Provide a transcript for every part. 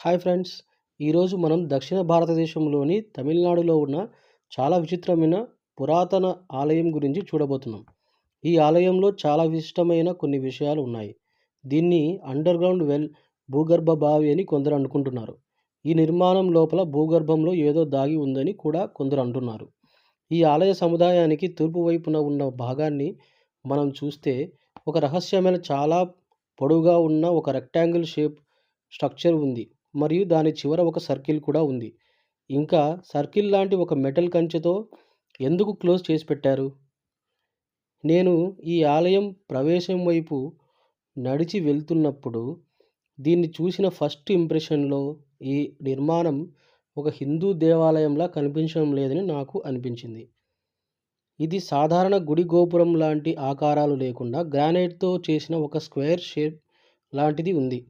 Hi friends. ఈరోజు మనం దక్షిణ భారతదేశంలోని తమిళనాడులో ఉన్న చాలా విచిత్రమైన పురాతన ఆలయం గురించి చూడబోతున్నాం. ఈ ఆలయంలో చాలా విశిష్టమైన కొన్ని విషయాలు ఉన్నాయి. దీన్ని అండర్ గ్రౌండ్ వెల్ భూగర్భ బావి అని కొందరు అనుకుంటున్నారు. ఈ నిర్మాణం లోపల భూగర్భంలో ఏదో దాగి ఉందని కూడా కొందరు అంటున్నారు. ఈ ఆలయ సముదాయానికి తూర్పు వైపున ఉన్న భాగాన్ని మనం చూస్తే ఒక రహస్యమైన చాలా పొడవుగా ఉన్న ఒక రెక్టాంగిల్ షేప్ స్ట్రక్చర్ ఉంది. మరియు దాని చివర ఒక సర్కిల్ కూడా ఉంది. ఇంకా సర్కిల్ లాంటి ఒక మెటల్ కంచెతో ఎందుకు క్లోజ్ చేసి పెట్టారు? నేను ఈ ఆలయం ప్రవేశం వైపు నడిచి వెళ్తున్నప్పుడు దీన్ని చూసిన ఫస్ట్ ఇంప్రెషన్లో ఈ నిర్మాణం ఒక హిందూ దేవాలయంలా కనిపించడం లేదని నాకు అనిపించింది. ఇది సాధారణ గుడి గోపురం లాంటి ఆకారాలు లేకుండా గ్రానైట్తో చేసిన ఒక స్క్వేర్ షేప్ లాంటిది ఉంది.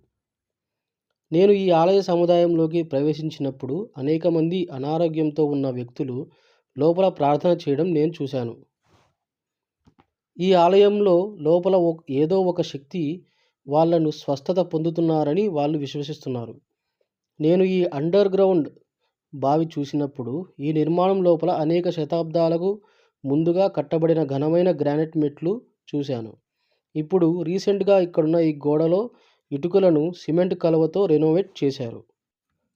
నేను ఈ ఆలయ సముదాయంలోకి ప్రవేశించినప్పుడు అనేక మంది అనారోగ్యంతో ఉన్న వ్యక్తులు లోపల ప్రార్థన చేయడం నేను చూశాను. ఈ ఆలయంలో లోపల ఏదో ఒక శక్తి వాళ్ళను స్వస్థత పొందుతున్నారని వాళ్ళు విశ్వసిస్తున్నారు. నేను ఈ అండర్ గ్రౌండ్ బావి చూసినప్పుడు ఈ నిర్మాణం లోపల అనేక శతాబ్దాలకు ముందుగా కట్టబడిన ఘనమైన గ్రానైట్ మెట్లు చూశాను. ఇప్పుడు రీసెంట్గా ఇక్కడున్న ఈ గోడలో ఇటుకలను సిమెంట్ కలవతో రెనోవేట్ చేశారు.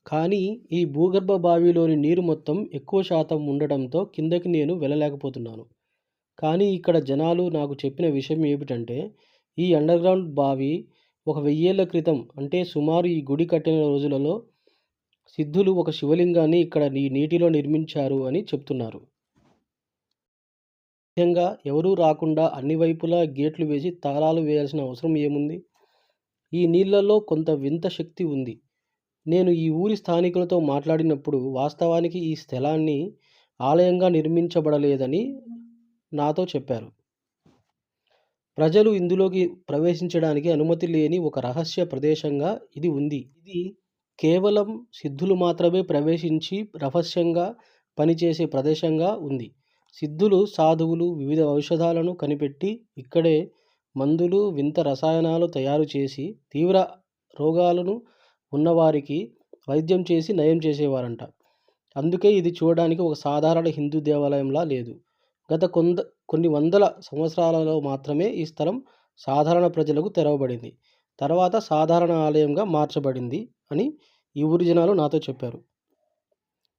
కానీ ఈ భూగర్భ బావిలోని నీరు మొత్తం ఎక్కువ శాతం ఉండడంతో కిందకి నేను వెళ్ళలేకపోతున్నాను. కానీ ఇక్కడ జనాలు నాకు చెప్పిన విషయం ఏమిటంటే ఈ అండర్గ్రౌండ్ బావి ఒక వెయ్యేళ్ళ క్రితం అంటే సుమారు ఈ గుడి కట్టిన రోజులలో సిద్ధులు ఒక శివలింగాన్ని ఇక్కడ ఈ నీటిలో నిర్మించారు అని చెప్తున్నారు. ముఖ్యంగా ఎవరూ రాకుండా అన్ని వైపులా గేట్లు వేసి తాళాలు వేయాల్సిన అవసరం ఏముంది? ఈ నీళ్ళలో కొంత వింత శక్తి ఉంది. నేను ఈ ఊరి స్థానికులతో మాట్లాడినప్పుడు వాస్తవానికి ఈ స్థలాన్ని ఆలయంగా నిర్మించబడలేదని నాతో చెప్పారు. ప్రజలు ఇందులోకి ప్రవేశించడానికి అనుమతి లేని ఒక రహస్య ప్రదేశంగా ఇది ఉంది. ఇది కేవలం సిద్ధులు మాత్రమే ప్రవేశించి రహస్యంగా పనిచేసే ప్రదేశంగా ఉంది. సిద్ధులు సాధువులు వివిధ ఔషధాలను కనిపెట్టి ఇక్కడే మందులు వింత రసాయనాలు తయారు చేసి తీవ్ర రోగాలను ఉన్నవారికి వైద్యం చేసి నయం చేసేవారంట. అందుకే ఇది చూడడానికి ఒక సాధారణ హిందూ దేవాలయంలా లేదు. గత కొంద కొన్ని వందల సంవత్సరాలలో మాత్రమే ఈ స్థలం సాధారణ ప్రజలకు తెరవబడింది. తర్వాత సాధారణ ఆలయంగా మార్చబడింది అని ఈ ఊరి జనాలు నాతో చెప్పారు.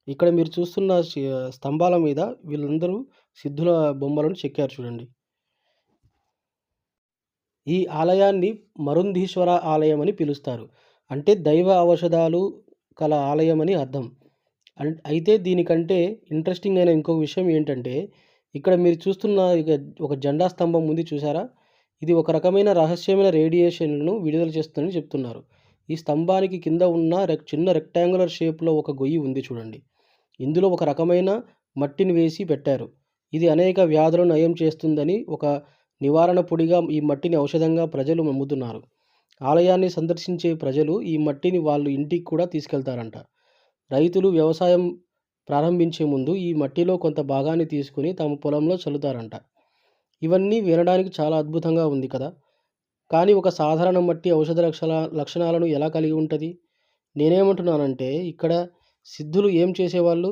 ఇక్కడ మీరు చూస్తున్న స్తంభాల మీద వీళ్ళందరూ సిద్ధుల బొమ్మలను చెక్కారు చూడండి. ఈ ఆలయాన్ని మరుంధీశ్వర ఆలయం అని పిలుస్తారు. అంటే దైవ ఔషధాలు కల ఆలయం అని అర్థం అయితే దీనికంటే ఇంట్రెస్టింగ్ అయిన ఇంకొక విషయం ఏంటంటే ఇక్కడ మీరు చూస్తున్న ఒక జెండా స్తంభం ఉంది చూసారా ఇది ఒక రకమైన రహస్యమైన రేడియేషన్ను విడుదల చేస్తుందని చెప్తున్నారు. ఈ స్తంభానికి కింద ఉన్న రెక్ చిన్న రెక్టాంగులర్ షేప్లో ఒక గొయ్యి ఉంది చూడండి. ఇందులో ఒక రకమైన మట్టిని వేసి పెట్టారు. ఇది అనేక వ్యాధులను నయం చేస్తుందని ఒక నివారణ పొడిగా ఈ మట్టిని ఔషధంగా ప్రజలు నమ్ముతున్నారు. ఆలయాన్ని సందర్శించే ప్రజలు ఈ మట్టిని వాళ్ళు ఇంటికి కూడా తీసుకెళ్తారంట. రైతులు వ్యవసాయం ప్రారంభించే ముందు ఈ మట్టిలో కొంత భాగాన్ని తీసుకుని తమ పొలంలో చల్లుతారంట. ఇవన్నీ వినడానికి చాలా అద్భుతంగా ఉంది కదా! కానీ ఒక సాధారణ మట్టి ఔషధ లక్షణ లక్షణాలను ఎలా కలిగి ఉంటుంది? నేనేమంటున్నానంటే ఇక్కడ సిద్ధులు ఏం చేసేవాళ్ళు?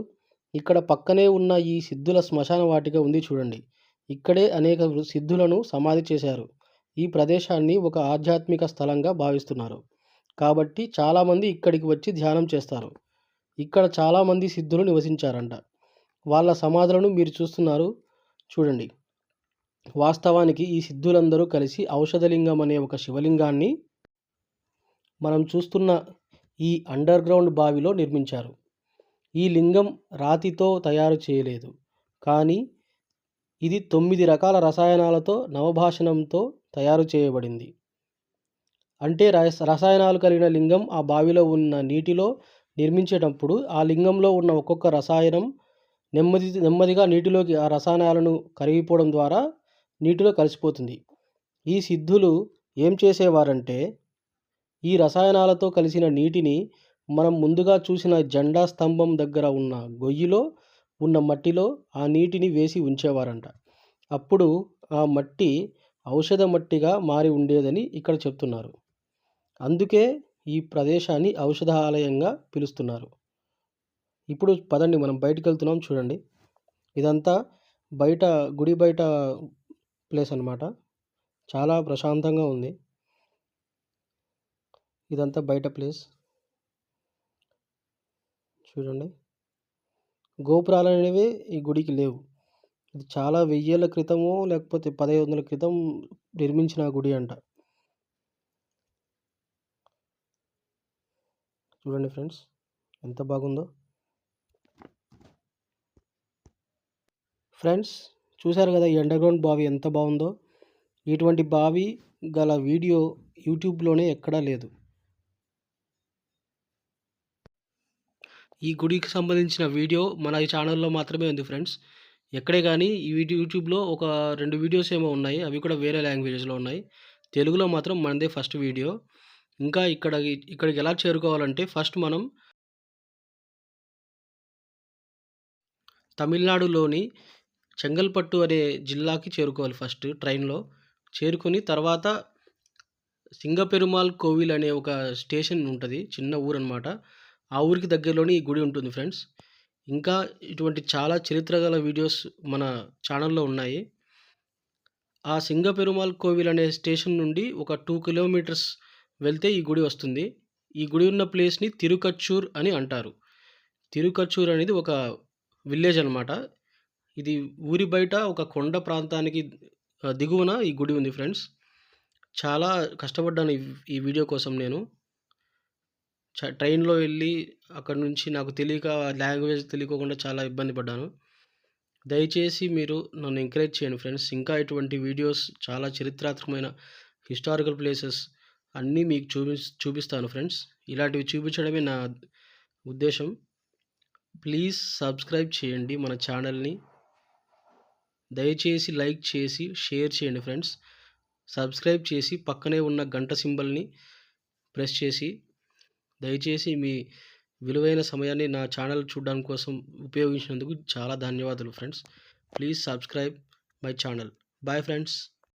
ఇక్కడ పక్కనే ఉన్న ఈ సిద్ధుల శ్మశాన వాటిక ఉంది చూడండి. ఇక్కడే అనేక సిద్ధులను సమాధి చేశారు. ఈ ప్రదేశాన్ని ఒక ఆధ్యాత్మిక స్థలంగా భావిస్తున్నారు. కాబట్టి చాలామంది ఇక్కడికి వచ్చి ధ్యానం చేస్తారు. ఇక్కడ చాలామంది సిద్ధులు నివసించారంట. వాళ్ళ సమాధులను మీరు చూస్తున్నారు. చూడండి. వాస్తవానికి ఈ సిద్ధులందరూ కలిసి ఔషధలింగం అనే ఒక శివలింగాన్ని మనం చూస్తున్న ఈ అండర్ గ్రౌండ్ బావిలో నిర్మించారు. ఈ లింగం రాతితో తయారు చేయలేదు. కానీ ఇది తొమ్మిది రకాల రసాయనాలతో నవభాషణంతో తయారు చేయబడింది. అంటే రసాయనాలు కలిగిన లింగం ఆ బావిలో ఉన్న నీటిలో నిర్మించేటప్పుడు ఆ లింగంలో ఉన్న ఒక్కొక్క రసాయనం నెమ్మది నెమ్మదిగా నీటిలోకి ఆ రసాయనాలను కరిగిపోవడం ద్వారా నీటిలో కలిసిపోతుంది. ఈ సిద్ధులు ఏం చేసేవారంటే ఈ రసాయనాలతో కలిసిన నీటిని మనం ముందుగా చూసిన జెండా స్తంభం దగ్గర ఉన్న గొయ్యిలో ఉన్న మట్టిలో ఆ నీటిని వేసి ఉంచేవారంట. అప్పుడు ఆ మట్టి ఔషధ మట్టిగా మారి ఉండేదని ఇక్కడ చెప్తున్నారు. అందుకే ఈ ప్రదేశాన్ని ఔషధ ఆలయంగా పిలుస్తున్నారు. ఇప్పుడు పదండి మనం బయటికి వెళ్తున్నాం చూడండి. ఇదంతా బయట గుడి బయట ప్లేస్ అనమాట చాలా ప్రశాంతంగా ఉంది. ఇదంతా బయట ప్లేస్. చూడండి. గోపురాలు అనేవి ఈ గుడికి లేవు. ఇది చాలా వెయ్యేళ్ళ క్రితము లేకపోతే పదహైదు వందల క్రితం నిర్మించిన గుడి అంట. చూడండి ఫ్రెండ్స్ ఎంత బాగుందో. ఫ్రెండ్స్ చూశారు కదా ఈ అండర్గ్రౌండ్ బావి ఎంత బాగుందో? ఇటువంటి బావి గల వీడియో యూట్యూబ్లోనే ఎక్కడా లేదు. ఈ గుడికి సంబంధించిన వీడియో మన ఈ ఛానల్లో మాత్రమే ఉంది ఫ్రెండ్స్. ఎక్కడే కానీ ఈ యూట్యూబ్లో ఒక రెండు వీడియోస్ ఏమో ఉన్నాయి. అవి కూడా వేరే లాంగ్వేజెస్లో ఉన్నాయి. తెలుగులో మాత్రం మనదే ఫస్ట్ వీడియో. ఇంకా ఇక్కడ ఇక్కడికి ఎలా చేరుకోవాలంటే ఫస్ట్ మనం తమిళనాడులోని చెంగల్పట్టు అనే జిల్లాకి చేరుకోవాలి ఫస్ట్ ట్రైన్లో. చేరుకొని తర్వాత సింగపెరుమాల్ కోవిల్ అనే ఒక స్టేషన్ ఉంటుంది. చిన్న ఊరు అనమాట ఆ ఊరికి దగ్గరలోనే ఈ గుడి ఉంటుంది ఫ్రెండ్స్. ఇంకా ఇటువంటి చాలా చరిత్ర గల వీడియోస్ మన ఛానల్లో ఉన్నాయి. ఆ సింగపెరుమాల్ కోవిల్ అనే స్టేషన్ నుండి ఒక టూ కిలోమీటర్స్ వెళ్తే ఈ గుడి వస్తుంది. ఈ గుడి ఉన్న ప్లేస్ని తిరుకచ్చూర్ అని అంటారు. తిరుకచ్చూర్ అనేది ఒక విలేజ్ అనమాట ఇది ఊరి బయట ఒక కొండ ప్రాంతానికి దిగువన ఈ గుడి ఉంది ఫ్రెండ్స్. చాలా కష్టపడ్డాను ఈ వీడియో కోసం నేను. ట్రైన్లో వెళ్ళి అక్కడ నుంచి నాకు తెలియక లాంగ్వేజ్ తెలియకోకుండా చాలా ఇబ్బంది పడ్డాను. దయచేసి మీరు నన్ను ఎంకరేజ్ చేయండి ఫ్రెండ్స్. ఇంకా ఇటువంటి వీడియోస్ చాలా చరిత్రాత్మకమైన హిస్టారికల్ ప్లేసెస్ అన్నీ మీకు చూపి చూపిస్తాను ఫ్రెండ్స్. ఇలాంటివి చూపించడమే నా ఉద్దేశం. ప్లీజ్ సబ్స్క్రైబ్ చేయండి మన ఛానల్ని. దయచేసి లైక్ చేసి షేర్ చేయండి ఫ్రెండ్స్. సబ్స్క్రైబ్ చేసి పక్కనే ఉన్న గంట సింబల్ని ప్రెస్ చేసి దయచేసి మీ విలువైన సమయాన్ని నా ఛానల్ చూడడం కోసం ఉపయోగించినందుకు చాలా ధన్యవాదాలు friends. Please subscribe my channel. Bye friends.